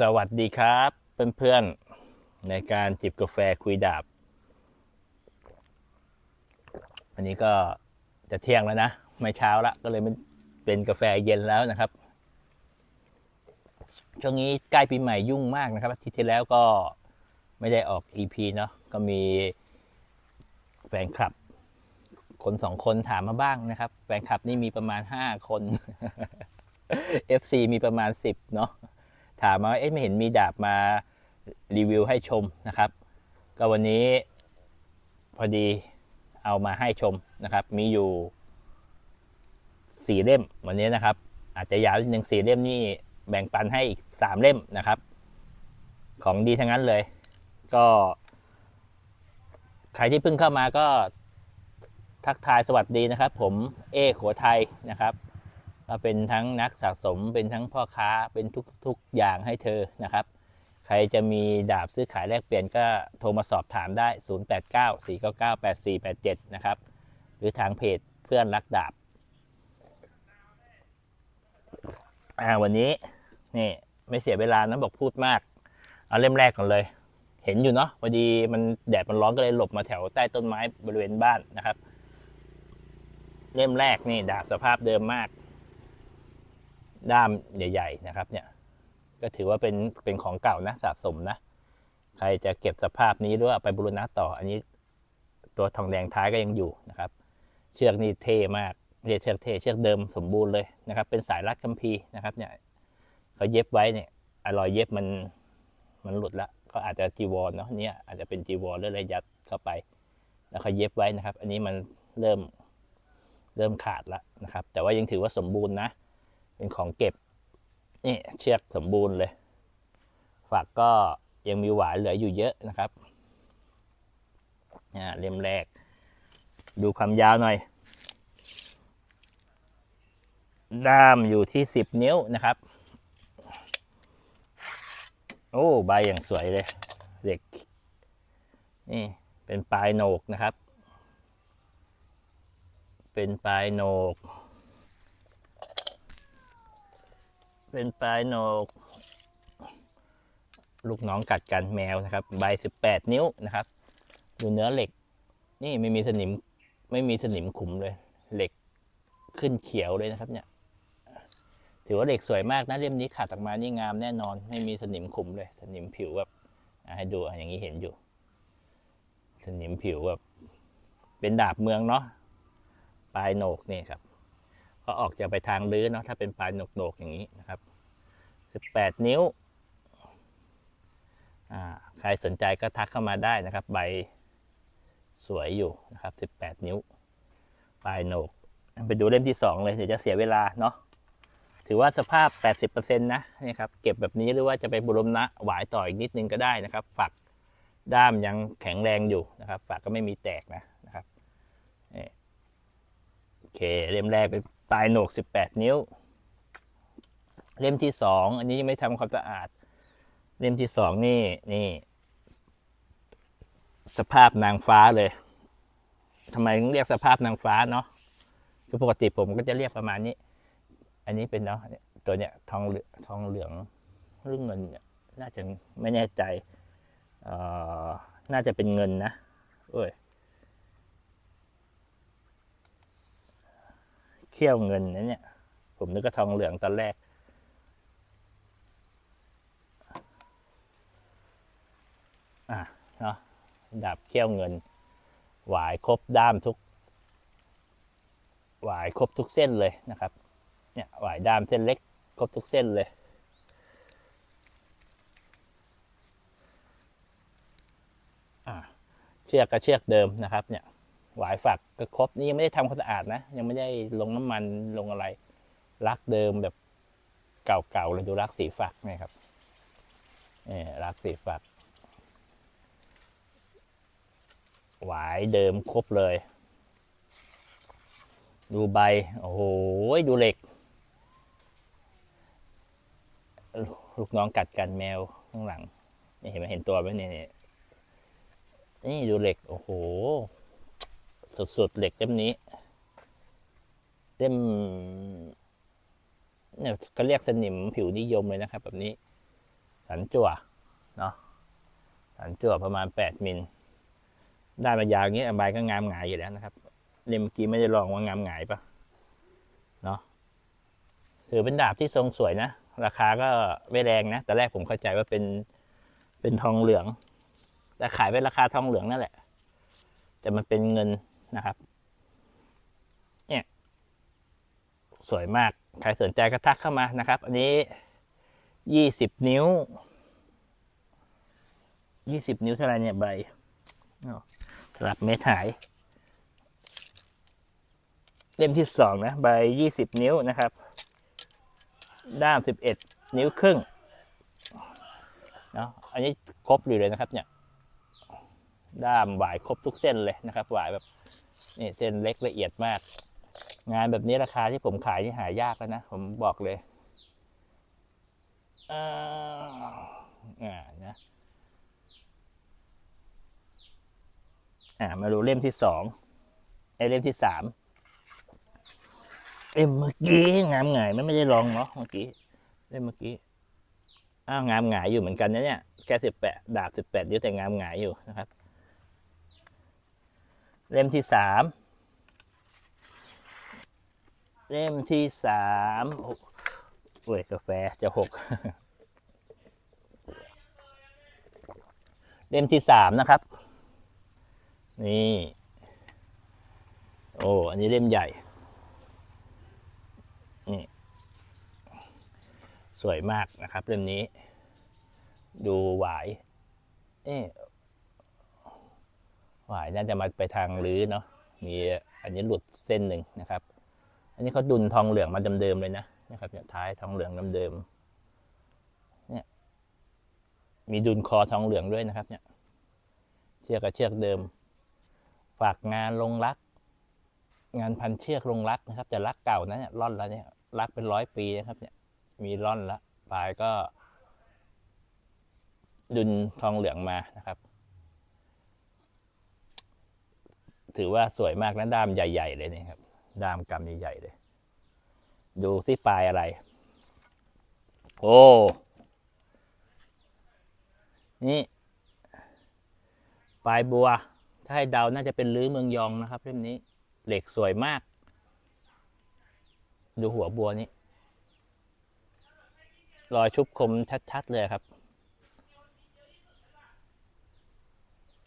สวัสดีครับเพื่อนๆ ในการจิบกาแฟคุยดาบอันนี้ก็จะเที่ยงแล้วนะ ไม่เช้าละก็เลยเป็นกาแฟเย็นแล้วนะครับ ช่วงนี้ใกล้ปีใหม่ยุ่งมากนะครับอาทิตย์ที่แล้วก็ไม่ได้ออก EP เนาะก็มีแฟนคลับ คนสองคนถามมาบ้างนะครับ แฟนคลับนี่มีประมาณห้าคน FC มีประมาณสิบเนาะ ถามมาว่าเอ๊ะไม่เห็นมีดาบมารีวิวให้ชมนะครับ ก็วันนี้พอดีเอามาให้ชมนะครับ มีอยู่สี่เล่มวันนี้นะครับ อาจจะยาวนิดนึงสี่เล่มนี่แบ่งปันให้อีกสามเล่มนะครับ ของดีทั้งนั้นเลย ก็ ใครที่เพิ่งเข้ามาก็ทักทายสวัสดีนะครับ ผมเอขัวไทยนะครับ ก็เป็นทั้งนักสะสมเป็นทั้งพ่อค้าเป็นทุกๆอย่างให้เธอนะครับ ใครจะมีดาบซื้อขายแลกเปลี่ยนก็โทรมาสอบถามได้ 0894998487 นะครับ หรือทางเพจเพื่อนรักดาบอ่าวันนี้นี่ไม่เสียเวลานะบอกพูดมาก เอาเล่มแรกก่อนเลย เห็นอยู่เนาะพอดีมันแดดมันร้อนก็เลยหลบมาแถวใต้ต้นไม้บริเวณบ้านนะครับ เล่มแรกนี่ดาบสภาพเดิมมาก ด้ามใหญ่ ๆ นะครับ เนี่ย ก็ถือว่าเป็นเป็นของเก่านะสะสมนะ ใครจะเก็บสภาพนี้หรือว่าไปบูรณะต่อ อันนี้ตัวทองแดงท้ายก็ยังอยู่นะครับ เชือกนี่เท่มากไม่ใช่เชือกเท่เชือกเดิมสมบูรณ์เลยนะครับ เป็นสายรัดคัมภีร์นะครับ เนี่ยเขาเย็บไว้เนี่ยอรอยเย็บมันมันหลุดละก็อาจจะจีวรเนาะเนี่ยอาจจะเป็นจีวรหรืออะไรยัดเข้าไป แล้วเขาเย็บไว้นะครับ อันนี้มันเริ่มเริ่มขาดละนะครับ แต่ว่ายังถือว่าสมบูรณ์นะ เป็นของเก็บนี่เชือกสมบูรณ์เลย ฝักก็ยังมีหวายเหลืออยู่เยอะนะครับอ่เล่มแรก ดูความยาวหน่อย ด้ามอยู่ที่สิบนิ้วนะครับ โอ้ใบอย่างสวยเลยเหล็ก นี่เป็นปลายโหนกนะครับ เป็นปลายโหนก เป็นปลายโหนก ลูกน้องกัดกันแมวนะครับ ใบสิบแปดนิ้วนะครับ ดูเนื้อเหล็ก นี่ไม่มีสนิมไม่มีสนิมขุมเลย เหล็กขึ้นเขียวเลยนะครับ เนี่ย ถือว่าเหล็กสวยมากนะเล่มนี้ขาดออกมานี่งามแน่นอน ไม่มีสนิมขุมเลย สนิมผิวแบบให้ดูอย่างนี้เห็นอยู่ สนิมผิวแบบเป็นดาบเมืองเนาะปลายโหนกนี่ครับ ก็ออกจะไปทางลื้อเนาะถ้าเป็นปลายโหนกๆอย่างนี้นะครับ 18 นิ้วใครสนใจก็ทักเข้ามาได้นะครับ ใบสวยอยู่นะครับ 18 นิ้ว ปลายโหนก ไปดูเล่มที่ 2 เลยเดี๋ยวจะเสียเวลาเนาะถือว่าสภาพ 80%นะนี่ครับเก็บแบบนี้หรือว่าจะไปบุรณะหวายต่ออีกนิดนึงก็ได้นะครับ ฝักด้ามยังแข็งแรงอยู่นะครับ ฝักก็ไม่มีแตกนะนะครับโอเคเล่มแรกเป็นป ลายโหนก 18 นิ้ว เล่มที่สองอันนี้ยังไม่ทำความสะอาด เล่มที่สองนี่นี่ สภาพนางฟ้าเลยทำไมถึงเรียกสภาพนางฟ้าเนาะคือปกติผมก็จะเรียกประมาณนี้ อันนี้เป็นเนาะตัวเนี้ยทองเหลืองทองเหลืองหรือเงินเนี่ยน่าจะไม่แน่ใจ เอ่อ น่าจะเป็นเงินนะ เอ้ย เขี้ยวเงินนะเนี่ย ผมนึกว่าทองเหลืองตอนแรก อะเนาะดาบเขี้ยวเงิน หวายครบด้ามทุก หวายครบทุกเส้นเลยนะครับ เนี่ยหวายด้ามเส้นเล็ก ครบทุกเส้นเลยอะเชือกก็เชือกเดิมนะครับเนี่ย หวายฝักก็ครบนี่ยังไม่ได้ทำความสะอาดนะ ยังไม่ได้ลงน้ำมันลงอะไรรักเดิมแบบเก่าๆเลยดูรักสีฝักเนี่ยครับเนี่ยรักสีฝัก หวายเดิมครบเลย ดูใบ โอ้โหดูเหล็ก ลูกน้องกัดกันแมวข้างหลังนี่เห็นไหมเห็นตัวไหมนี่ยเนี่ยนี่ดูเหล็ก โอ้โห สุดๆเหล็กเล่มนี้ เล่มเนี่ยก็เรียกสนิมผิวนิยมเลยนะครับ แบบนี้ สันจั่วเนาะสันจั่วประมาณแปดมิลได้มายาวอย่างนี้ใบก็งามหงายอยู่แล้วนะครับ เล่มเมื่อกี้ไม่ได้ลองว่างามหงายปะเนาะถือเป็นดาบที่ทรงสวยนะ ราคาก็ไม่แรงนะแต่แรกผมเข้าใจว่าเป็นเป็นทองเหลือง แต่ขายเป็นราคาทองเหลืองนั่นแหละ แต่มันเป็นเงิน นะครับเนี่ยสวยมาก ใครสนใจก็ทักเข้ามานะครับ อันนี้ยี่สิบนิ้วยี่สิบนิ้วเท่าไรเนี่ยใบสลับเมตรหาย เล่มที่สองนะใบยี่สิบนิ้วนะครับ ด้ามสิบเอ็ดนิ้วครึ่งเนาะอันนี้ครบอยู่เลยนะครับเนี่ย ด้ามหวายครบทุกเส้นเลยนะครับหวายแบบ นี่เส้นเล็กละเอียดมาก งานแบบนี้ราคาที่ผมขายนี่หายากแล้วนะ ผมบอกเลยอ่าอ่านะอ่ามาดูเล่มที่สองไอเล่มที่สามเล่มเมื่อกี้งามหงายมันไม่ได้ลองเนาะเมื่อกี้เล่มเมื่อกี้อ้าวงามหงายอยู่เหมือนกันนะเนี่ยแค่สิบแปดดาบสิบแปดนิ้วแต่งามหงายอยู่นะครับ เล่มที่สามเล่มที่สามโอ้ยกาแฟจะหกเล่มที่สามนะครับ นี่ โอ้ อันนี้เล่มใหญ่ นี่ สวยมากนะครับ เล่มนี้ ดูหวายเอ๊ะหวายน่าจะมาไปทางรื้อเนาะมีอันนี้หลุดเส้นหนึ่งนะครับ อันนี้เขาดุนทองเหลืองมาเดิมๆเลยนะนะครับเนี่ยท้ายทองเหลืองเดิมๆเนี่ยมีดุนคอทองเหลืองด้วยนะครับ เนี่ย เชือกกับเชือกเดิม ฝากงานลงรัก งานพันเชือกลงรักนะครับ แต่รักเก่านะเนี่ยร่อนแล้วเนี่ยรักเป็นร้อยปีนะครับ เนี่ย มีร่อนละปลายก็ ดุนทองเหลืองมานะครับ ถือว่าสวยมากนะด้ามใหญ่ ๆ เลยนี่ครับ ด้ามกำใหญ่ๆเลย ดูสิปลายอะไร โอ้นี่ปลายบัว ถ้าให้เดาน่าจะเป็นลื้อเมืองยองนะครับเล่มนี้ เหล็กสวยมาก ดูหัวบัวนี้ รอยชุบคมชัด ๆ เลยครับ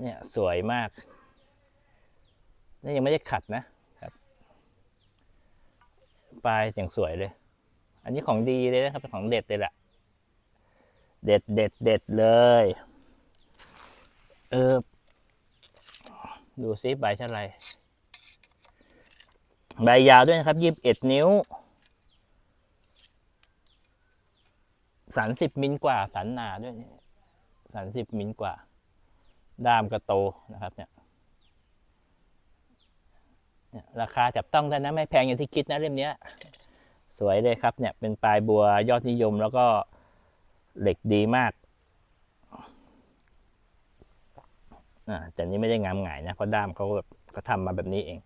เนี่ย สวยมาก นี่ยังไม่ได้ขัดนะครับ ปลายอย่างสวยเลย อันนี้ของดีเลยนะครับเป็นของเด็ดเลยแหละเด็ดเด็ดเด็ดเลย เออ ดูซิใบเท่าไรใบยาวด้วยนะครับยี่สิบเอ็ดนิ้วสันสิบมิลกว่า สันหนาด้วยสันสิบมิลกว่า ด้ามก็โตนะครับเนี่ย ราคาจับต้องได้นะไม่แพงอย่างที่คิดนะเล่มนี้สวยเลยครับเนี่ยเป็นปลายบัวยอดนิยมแล้วก็เหล็กดีมากอ่าแต่นี่ไม่ได้งามหงายนะเพราะด้ามเขาแบบเขาทำมาแบบนี้เอง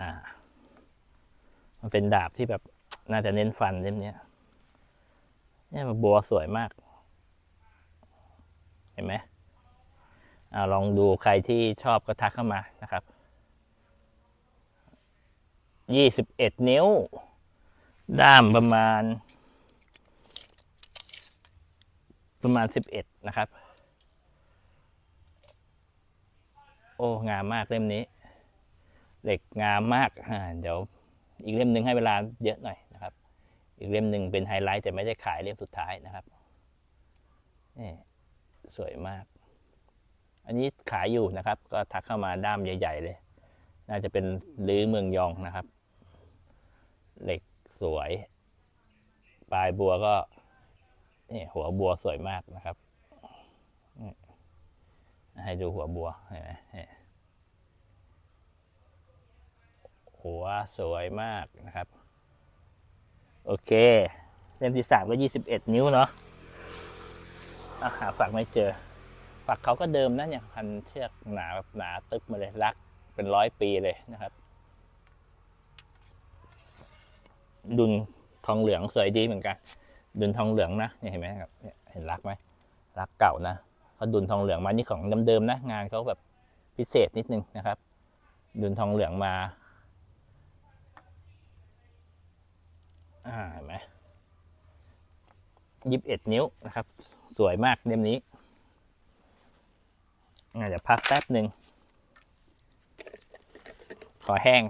อ่า มันเป็นดาบที่แบบน่าจะเน้นฟันเล่มนี้เนี่ยมันบัวสวยมาก เห็นไหมอ่าลองดูใครที่ชอบก็ทักเข้ามานะครับ ยี่สิบเอ็ดนิ้ว ด้ามประมาณ ประมาณสิบเอ็ดนะครับ โอ้ งามมากเล่มนี้เหล็กงามมากอ่าเดี๋ยวอีกเล่มหนึ่งให้เวลาเยอะหน่อยนะครับ อีกเล่มหนึ่งเป็นไฮไลท์แต่ไม่ได้ขายเล่มสุดท้ายนะครับนี่สวยมาก อันนี้ขายอยู่นะครับ ก็ทักเข้ามาด้ามใหญ่ ๆ เลย น่าจะเป็นลื้อเมืองยองนะครับ เหล็กสวย ปลายบัวก็นี่หัวบัวสวยมากนะครับ ให้ดูหัวบัวเห็นไหมหัวสวยมากนะครับ โอเคเล่มที่สามก็ยี่สิบเอ็ดนิ้วเนาะอะหาฝักไม่เจอ ฝักเขาก็เดิมนะเนี่ยพันเชือกหนาแบบหนาตึกมาเลยรักเป็นร้อยปีเลยนะครับ ดุนทองเหลืองสวยดีเหมือนกัน ดุนทองเหลืองนะเนี่ยเห็นไหมครับเห็นรักไหมรักเก่านะเขาดุนทองเหลืองมานี่ของเดิมๆนะงานเขาแบบพิเศษนิดนึงนะครับ ดุนทองเหลืองมาอ่าเห็นไหมยิบเอ็ดนิ้วนะครับ สวยมากเล่มนี้อาจจะเดี๋ยวพักแป๊บหนึ่งขอแห้ง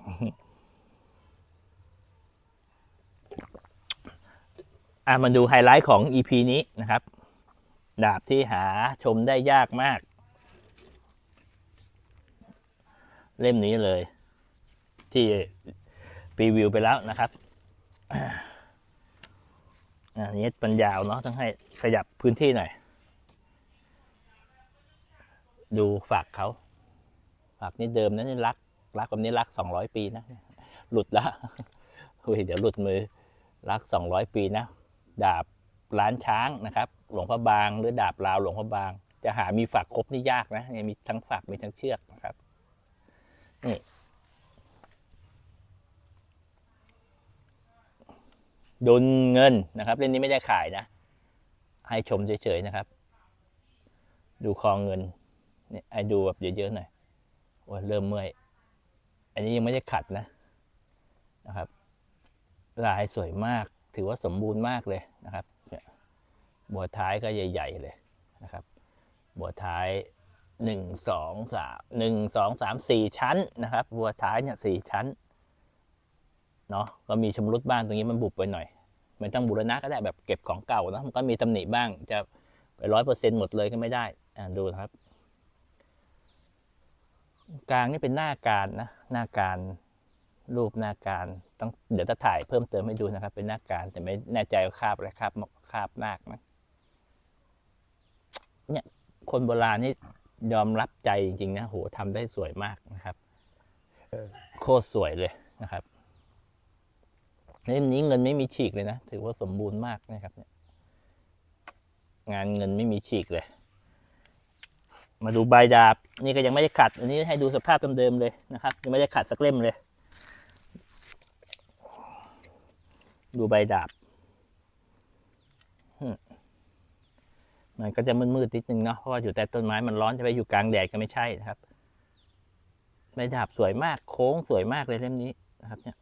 อะมาดูไฮไลท์ของ EP นี้นะครับ ดาบที่หาชมได้ยากมาก เล่มนี้เลย ที่รีวิวไปแล้วนะครับอ่าอันนี้ปัญญาวเนาะต้องให้ขยับพื้นที่หน่อย ดูฝากเขาฝากนี่เดิมนะนี่รัก รักแบบนี้รักสองร้อยปีนะ หลุดละอุ้ยเดี๋ยวหลุดมือรักสองร้อยปีนะ ดาบล้านช้างนะครับ หลวงพระบาง หรือดาบลาวหลวงพระบาง จะหามีฝักครบนี่ยากนะเนี่ยมีทั้งฝักมีทั้งเชือกนะครับนี่ดุลเงินนะครับเล่นนี้ไม่ได้ขายนะ ให้ชมเฉยๆนะครับ ดูคอเงินเนี่ยให้ดูแบบเยอะๆหน่อยโอ้เริ่มเมื่อย อันนี้ยังไม่ได้ขัดนะนะครับ ลายสวยมาก ถือว่าสมบูรณ์มากเลยนะครับบัวท้ายก็ใหญ่ ๆเลยนะครับบัวท้ายหนึ่งสองสามหนึ่งสองสามสี่ชั้นนะครับบัวท้ายเนี่ยสี่ชั้นเนาะก็มีชำรุดบ้างตรงนี้มันบุบไปหน่อยไม่ต้องบูรณะก็ได้แบบเก็บของเก่านะมันก็มีตำหนิบ้างจะไปร้อยเปอร์เซ็นหมดเลยก็ไม่ได้อ่าดูนะครับ กลางนี่เป็นหน้าการนะหน้าการรูปหน้าการ ต้องเดี๋ยวจะถ่ายเพิ่มเติมให้ดูนะครับ เป็นหน้าการแต่ไม่แน่ใจว่าคาบอะไรคาบคาบนาคนะเนี่ยคนโบราณนี่ยอมรับใจจริงๆนะโหทำได้สวยมากนะครับโคตรสวยเลยนะครับเล่มนี้เงินไม่มีฉีกเลยนะถือว่าสมบูรณ์มากนะครับงานเงินไม่มีฉีกเลย มาดูใบดาบ นี่ก็ยังไม่ได้ขัด อันนี้ให้ดูสภาพเดิมๆเลยนะครับ ยังไม่ได้ขัดสักเล่มเลย ดูใบดาบ มันก็จะมืดๆนิดนึงเนาะ เพราะว่าอยู่ใต้ต้นไม้มันร้อนจะไปอยู่กลางแดดก็ไม่ใช่นะครับ ใบดาบสวยมาก โค้งสวยมากเลยเล่มนี้นะครับ เนี่ย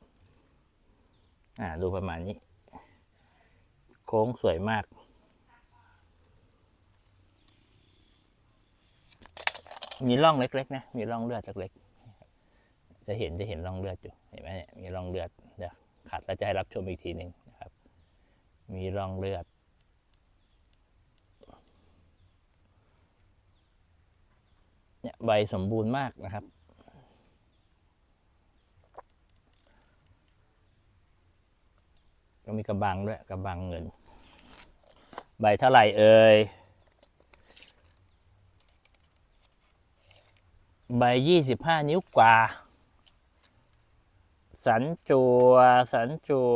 อ่า ดูประมาณนี้ โค้งสวยมากมีร่องเล็ก ๆ นะ มีร่องเลือดเล็กๆ จะเห็นจะเห็นร่องเลือดอยู่ เห็นไหมเนี่ย มีร่องเลือด ขัดแล้วจะให้รับชมอีกทีหนึ่งนะครับ มีร่องเลือด เนี่ยใบสมบูรณ์มากนะครับ ก็มีกระบังด้วยกระบังเงิน ใบเท่าไหร่เอ่ยใบยี่สิบห้านิ้วกว่า สันจัวสันจัว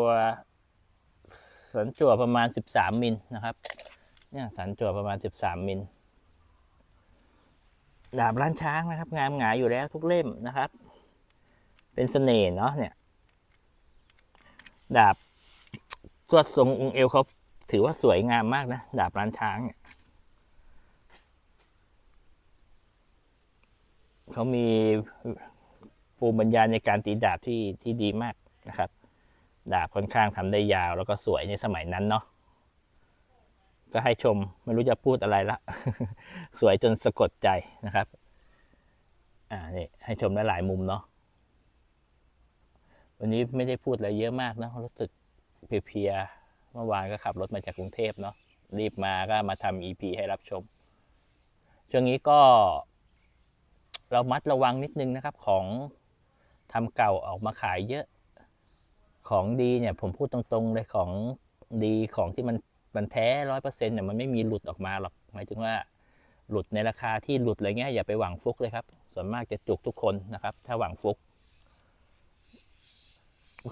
สันจัวประมาณสิบสามมิลนะครับเนี่ยสันจัวประมาณสิบสามมิลดาบล้านช้างนะครับ งามหงายอยู่แล้วทุกเล่มนะครับ เป็นเสน่ห์เนาะเนี่ย ดาบสวดทรงองค์เอวเขาถือว่าสวยงามมากนะ ดาบล้านช้างเนี่ยเขามี ภูมิปัญญาในการตีดาบที่ที่ดีมากนะครับ ดาบค่อนข้างทำได้ยาวแล้วก็สวยในสมัยนั้นเนาะก็ให้ชมไม่รู้จะพูดอะไรละ สวยจนสะกดใจนะครับ อ่านี่ให้ชมได้หลายมุมเนาะวันนี้ไม่ได้พูดอะไรเยอะมากนะรู้สึกเพลียๆเมื่อวานก็ขับรถมาจากกรุงเทพเนาะรีบมาก็มาทำ EP ให้รับชม ช่วงนี้ก็เรามัดระวังนิดนึงนะครับของ ทำเก่าออกมาขายเยอะ ของดีเนี่ยผมพูดตรงๆเลยของดีของที่มันมันแท้ร้อยเปอร์เซ็นต์เนี่ยมันไม่มีหลุดออกมาหรอกหมายถึงว่าหลุดในราคาที่หลุดอะไรเงี้ยอย่าไปหวังฟุกเลยครับ ส่วนมากจะจุกทุกคนนะครับ ถ้าหวังฟุก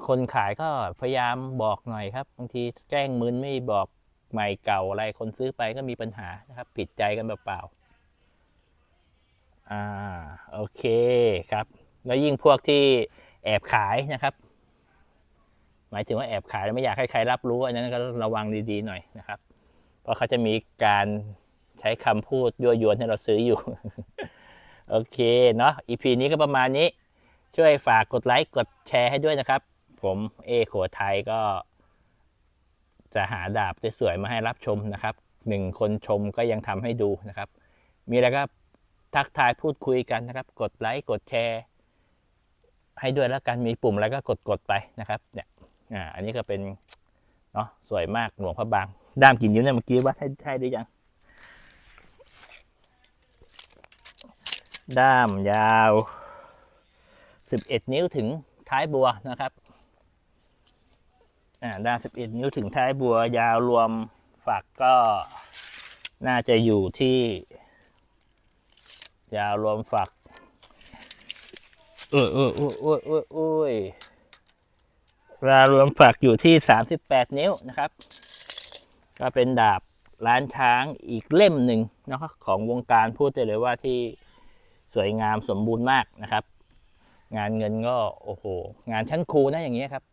คนขายก็พยายามบอกหน่อยครับบางทีแกล้งมึนไม่บอกใหม่เก่าอะไรคนซื้อไปก็มีปัญหานะครับ ผิดใจกันเปล่าๆอ่าโอเคครับ แล้วยิ่งพวกที่แอบขายนะครับ หมายถึงว่าแอบขายแล้วไม่อยากให้ใครรับรู้ อันนั้นก็ระวังดีๆหน่อยนะครับ เพราะเขาจะมีการใช้คำพูดยั่วยวนให้เราซื้ออยู่ โอเคเนาะ EP นี้ก็ประมาณนี้ ช่วยฝากกดไลค์กดแชร์ให้ด้วยนะครับ ผมเอโขไทยก็ จะหาดาบสวยๆมาให้รับชมนะครับหนึ่งคนชมก็ยังทำให้ดูนะครับ มีอะไรก็ทักทายพูดคุยกันนะครับ กดไลค์กดแชร์ ให้ด้วยแล้วกันมีปุ่มอะไรก็กดกดๆไปนะครับเนี่ยอ่าอันนี้ก็เป็นเนาะสวยมากหลวงพระบางด้ามกี่นิ้วเนี่ยเมื่อกี้วัดให้ให้ได้ยังด้ามยาว 11 นิ้วถึงท้ายบัวนะครับอ่าด้าน 11 นิ้วถึงท้ายบัวยาวรวมฝักก็น่าจะอยู่ที่ ยาวรวมฝัก เออเออเออเออเออเอยยารวมฝักอยู่ที่38นิ้วนะครับ ก็เป็นดาบล้านช้างอีกเล่มหนึ่งนะครับของวงการพูดได้เลยว่าที่สวยงามสมบูรณ์มากนะครับ งานเงินก็โอ้โห งานชั้นครูนะอย่างเงี้ยครับ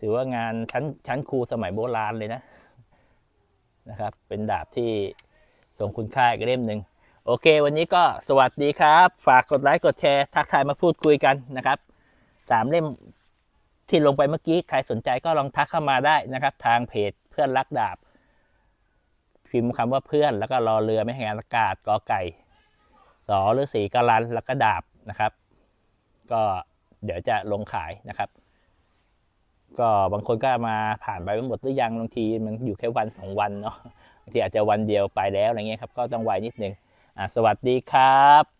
ถือว่างานชั้นชั้นครูสมัยโบราณเลยนะนะครับ เป็นดาบที่ทรงคุณค่าอีกเล่มหนึ่ง โอเค วันนี้ก็สวัสดีครับ ฝากกดไลค์กดแชร์ทักทายมาพูดคุยกันนะครับสามเล่มที่ลงไปเมื่อกี้ใครสนใจก็ลองทักเข้ามาได้นะครับ ทางเพจเพื่อนรักดาบ พิมพ์คำว่าเพื่อนแล้วก็รอเรือไม่ให้งอากาศกอไก่สอหรือสีกะลันแล้วก็ดาบนะครับ ก็เดี๋ยวจะลงขายนะครับ ก็บางคนก็มาผ่านไปไม่หมดหรือยังบางทีมันอยู่แค่วันสองวันเนาะบางทีอาจจะวันเดียวไปแล้วอะไรเงี้ยครับก็ต้องไวนิดนึง สวัสดีครับ